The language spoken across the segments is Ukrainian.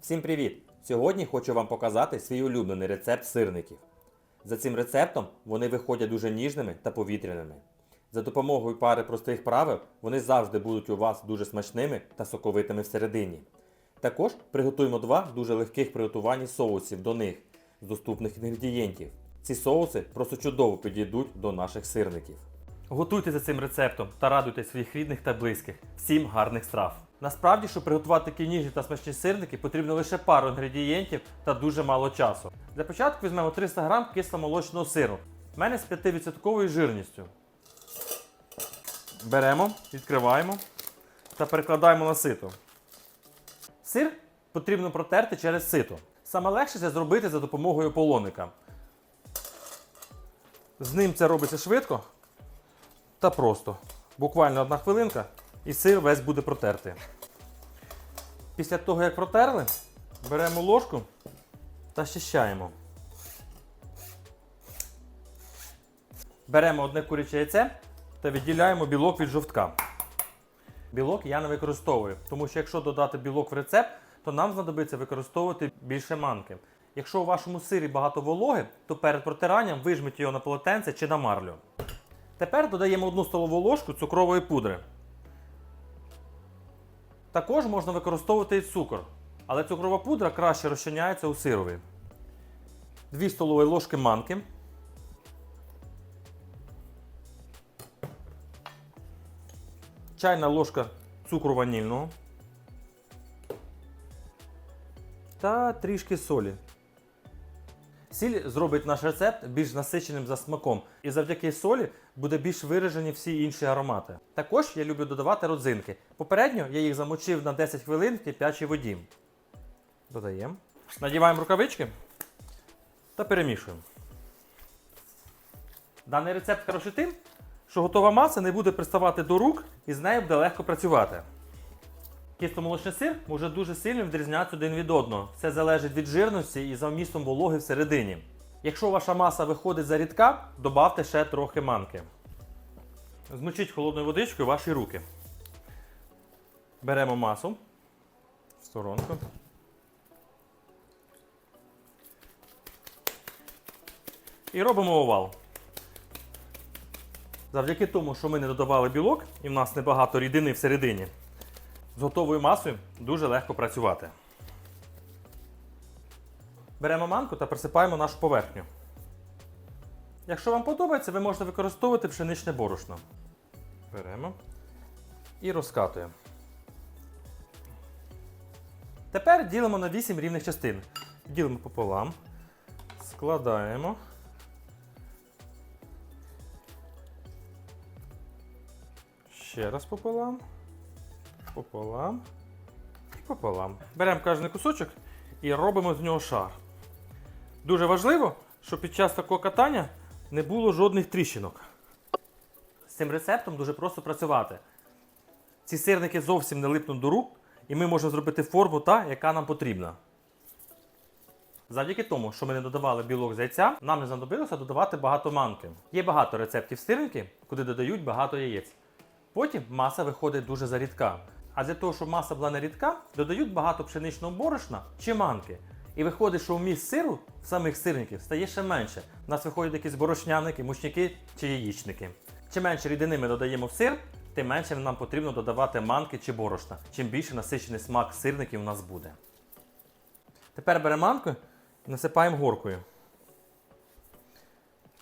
Всім привіт! Сьогодні хочу вам показати свій улюблений рецепт сирників. За цим рецептом вони виходять дуже ніжними та повітряними. За допомогою пари простих правил вони завжди будуть у вас дуже смачними та соковитими всередині. Також приготуємо два дуже легких приготуванні соусів до них з доступних інгредієнтів. Ці соуси просто чудово підійдуть до наших сирників. Готуйте за цим рецептом та радуйте своїх рідних та близьких. Всім гарних страв! Насправді, щоб приготувати такі ніжні та смачні сирники, потрібно лише пару інгредієнтів та дуже мало часу. Для початку візьмемо 300 г кисломолочного сиру. У мене з 5% жирністю. Беремо, відкриваємо та перекладаємо на сито. Сир потрібно протерти через сито. Саме легше це зробити за допомогою полоника. З ним це робиться швидко та просто. Буквально одна хвилинка і сир весь буде протертий. Після того, як протерли, беремо ложку та щищаємо. Беремо одне куряче яйце та відділяємо білок від жовтка. Білок я не використовую, тому що якщо додати білок в рецепт, то нам знадобиться використовувати більше манки. Якщо у вашому сирі багато вологи, то перед протиранням вижміть його на полотенце чи на марлю. Тепер додаємо одну столову ложку цукрової пудри. Також можна використовувати і цукор, але цукрова пудра краще розчиняється у сирові. 2 столові ложки манки. Чайна ложка цукру ванільного. Та трішки солі. Сіль зробить наш рецепт більш насиченим за смаком, і завдяки солі буде більш виражені всі інші аромати. Також я люблю додавати родзинки. Попередньо я їх замочив на 10 хвилин в кип'ячій воді. Додаємо. Надіваємо рукавички та перемішуємо. Даний рецепт хороший тим, що готова маса не буде приставати до рук і з нею буде легко працювати. Кисломолочний сир може дуже сильно відрізнятися один від одного. Це залежить від жирності і за вмістом вологи всередині. Якщо ваша маса виходить за рідка, додавте ще трохи манки. Змочіть холодною водичкою ваші руки. Беремо масу в сторонку. І робимо овал. Завдяки тому, що ми не додавали білок і в нас небагато рідини всередині, з готовою масою дуже легко працювати. Беремо манку та присипаємо нашу поверхню. Якщо вам подобається, ви можете використовувати пшеничне борошно. Беремо і розкатуємо. Тепер ділимо на 8 рівних частин. Ділимо пополам, складаємо. Ще раз пополам пополам і пополам. Беремо кожен кусочок і робимо з нього шар. Дуже важливо, щоб під час такого катання не було жодних тріщинок. З цим рецептом дуже просто працювати. Ці сирники зовсім не липнуть до рук, і ми можемо зробити форму та, яка нам потрібна. Завдяки тому, що ми не додавали білок з яйця, нам не знадобилося додавати багато манки. Є багато рецептів сирників, куди додають багато яєць. Потім маса виходить дуже зарідка. А для того, щоб маса була не рідка, додають багато пшеничного борошна чи манки. І виходить, що вміст сиру в самих сирників стає ще менше. У нас виходять якісь борошняники, мучники чи яєчники. Чим менше рідини ми додаємо в сир, тим менше нам потрібно додавати манки чи борошна. Чим більше насичений смак сирників у нас буде. Тепер беремо манку і насипаємо горкою.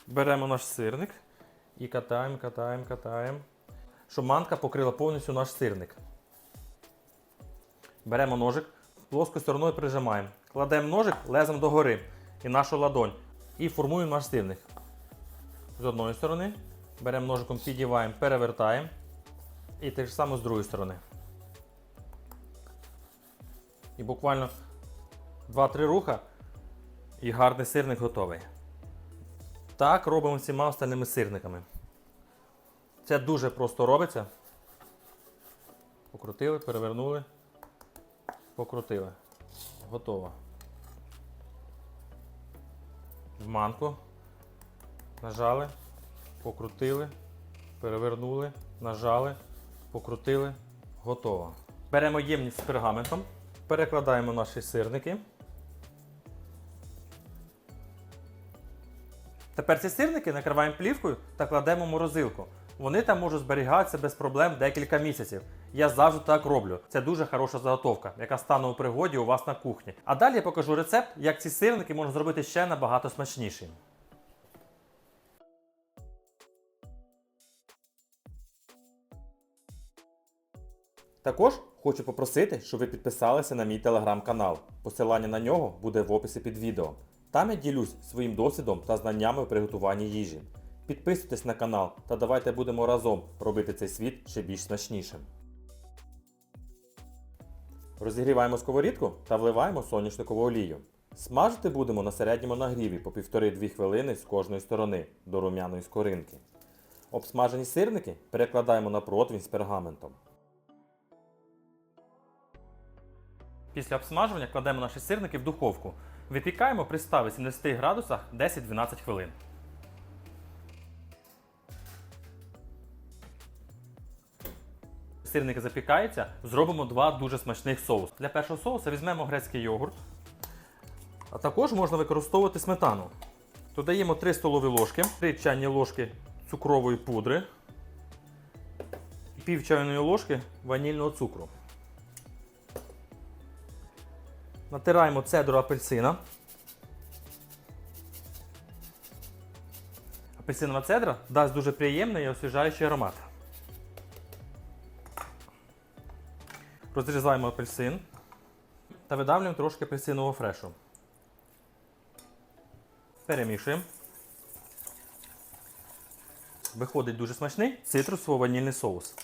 Беремо наш сирник і катаємо, катаємо, катаємо щоб манка покрила повністю наш сирник. Беремо ножик, плоскою стороною прижимаємо. Кладемо ножик лезом догори і нашу ладонь. І формуємо наш сирник. З одної сторони. Беремо ножиком, підіваємо, перевертаємо. І те ж саме з другої сторони. І буквально 2-3 руха і гарний сирник готовий. Так робимо всіма остальними сирниками. Це дуже просто робиться. Покрутили, перевернули, покрутили. Готово. В манку. Нажали, покрутили, перевернули, нажали, покрутили. Готово. Беремо ємність з пергаментом Перекладаємо наші сирники. Тепер ці сирники накриваємо плівкою та кладемо в морозилку. Вони там можуть зберігатися без проблем декілька місяців. Я завжди так роблю. Це дуже хороша заготовка, яка стане у пригоді у вас на кухні. А далі я покажу рецепт, як ці сирники можна зробити ще набагато смачнішими. Також хочу попросити, щоб ви підписалися на мій телеграм-канал. Посилання на нього буде в описі під відео. Там я ділюсь своїм досвідом та знаннями в приготуванні їжі. Підписуйтесь на канал та давайте будемо разом робити цей світ ще більш смачнішим. Розігріваємо сковорідку та вливаємо соняшникову олію. Смажити будемо на середньому нагріві по 1,5-2 хвилини з кожної сторони до рум'яної скоринки. Обсмажені сирники перекладаємо на противень з пергаментом. Після обсмажування кладемо наші сирники в духовку. Випікаємо при 180 градусах 10-12 хвилин. Сирники запікаються, зробимо два дуже смачних соуси. Для першого соусу візьмемо грецький йогурт. А також можна використовувати сметану. Додаємо 3 столові ложки, 3 чайні ложки цукрової пудри, пів чайної ложки ванільного цукру. Натираємо цедру апельсина. Апельсинова цедра дасть дуже приємний і освіжаючий аромат. Розрізаємо апельсин та видавлюємо трошки апельсинового фрешу. Перемішуємо. Виходить дуже смачний цитрусово-ванільний соус.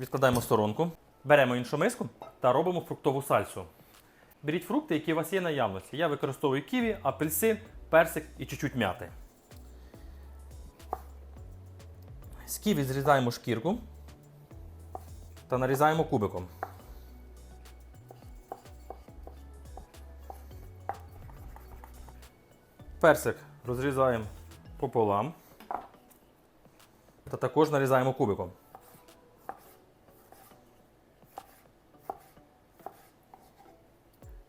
Відкладаємо в сторонку. Беремо іншу миску та робимо фруктову сальсу. Беріть фрукти, які у вас є наявності. Я використовую ківі, апельсин, персик і чуть-чуть м'яти. З ківі зрізаємо шкірку та нарізаємо кубиком. Персик розрізаємо пополам та також нарізаємо кубиком.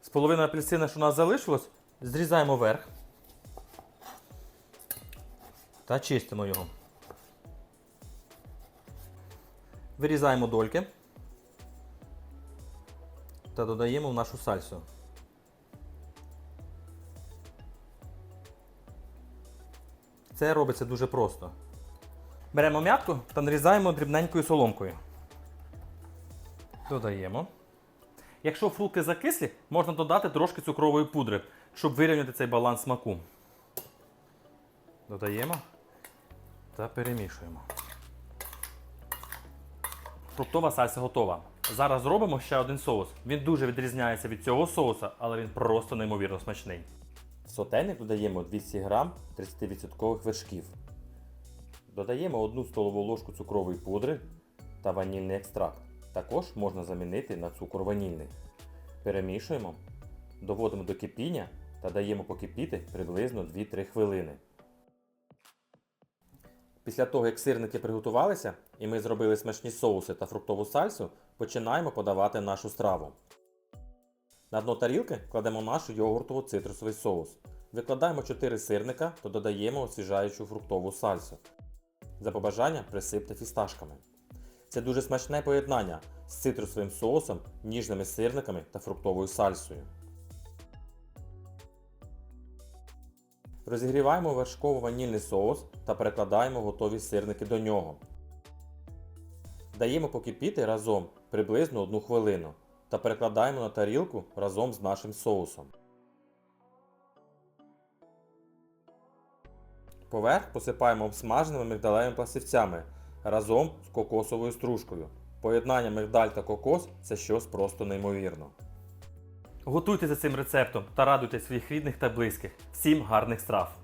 З половини апельсина, що у нас залишилось, зрізаємо верх та чистимо його. Вирізаємо дольки та додаємо в нашу сальсу. Це робиться дуже просто. Беремо м'ятку та нарізаємо дрібненькою соломкою. Додаємо. Якщо фрукти закислі, можна додати трошки цукрової пудри, щоб вирівняти цей баланс смаку. Додаємо та перемішуємо. Фруктова сальса готова. Зараз зробимо ще один соус. Він дуже відрізняється від цього соуса, але він просто неймовірно смачний. В сотейник додаємо 200 г 30% вершків. Додаємо 1 столову ложку цукрової пудри та ванільний екстракт. Також можна замінити на цукор ванільний. Перемішуємо, доводимо до кипіння та даємо покипіти приблизно 2-3 хвилини. Після того, як сирники приготувалися і ми зробили смачні соуси та фруктову сальсу, починаємо подавати нашу страву. На дно тарілки кладемо наш йогуртово-цитрусовий соус. Викладаємо 4 сирника та додаємо освіжаючу фруктову сальсу. За побажання присипте фісташками. Це дуже смачне поєднання з цитрусовим соусом, ніжними сирниками та фруктовою сальсою. Розігріваємо вершково-ванільний соус та перекладаємо готові сирники до нього. Даємо покипіти разом приблизно 1 хвилину та перекладаємо на тарілку разом з нашим соусом. Поверх посипаємо обсмаженими мигдалевими пластівцями разом з кокосовою стружкою. Поєднання мигдаль та кокос це щось просто неймовірно. Готуйте за цим рецептом та радуйте своїх рідних та близьких. Всім гарних страв!